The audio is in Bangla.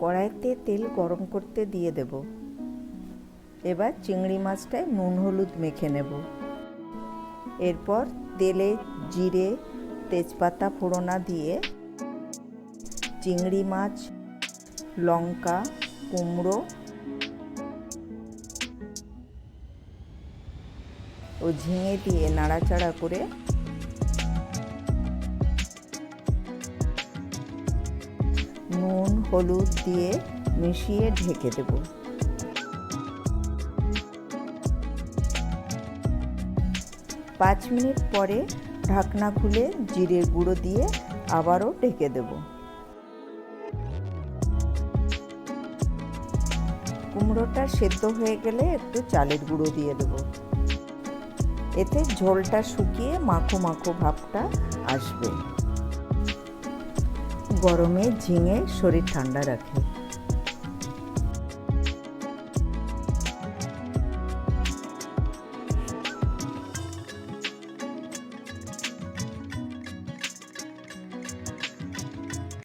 কড়াইতে তেল গরম করতে দিয়ে দেব। এবার চিংড়ি মাছটায় নুন হলুদ মেখে নেব। এরপর তেলে জিরে, তেজপাতা ফোড়না দিয়ে চিংড়ি মাছ, লঙ্কা, কুমড়ো ও ঝিঙে দিয়ে নাড়াচাড়া করে হলুদ দিয়ে মিশিয়ে ঢেকে দেব। পাঁচ মিনিট পরে ঢাকনা খুলে জিরের গুঁড়ো দিয়ে আবারও ঢেকে দেব। কুমড়োটা সেদ্ধ হয়ে গেলে একটু চালের গুঁড়ো দিয়ে দেব। এতে ঝোলটা শুকিয়ে মাখো মাখো ভাবটা আসবে। গরমে ঝিঙে শরীর ঠান্ডা রাখে।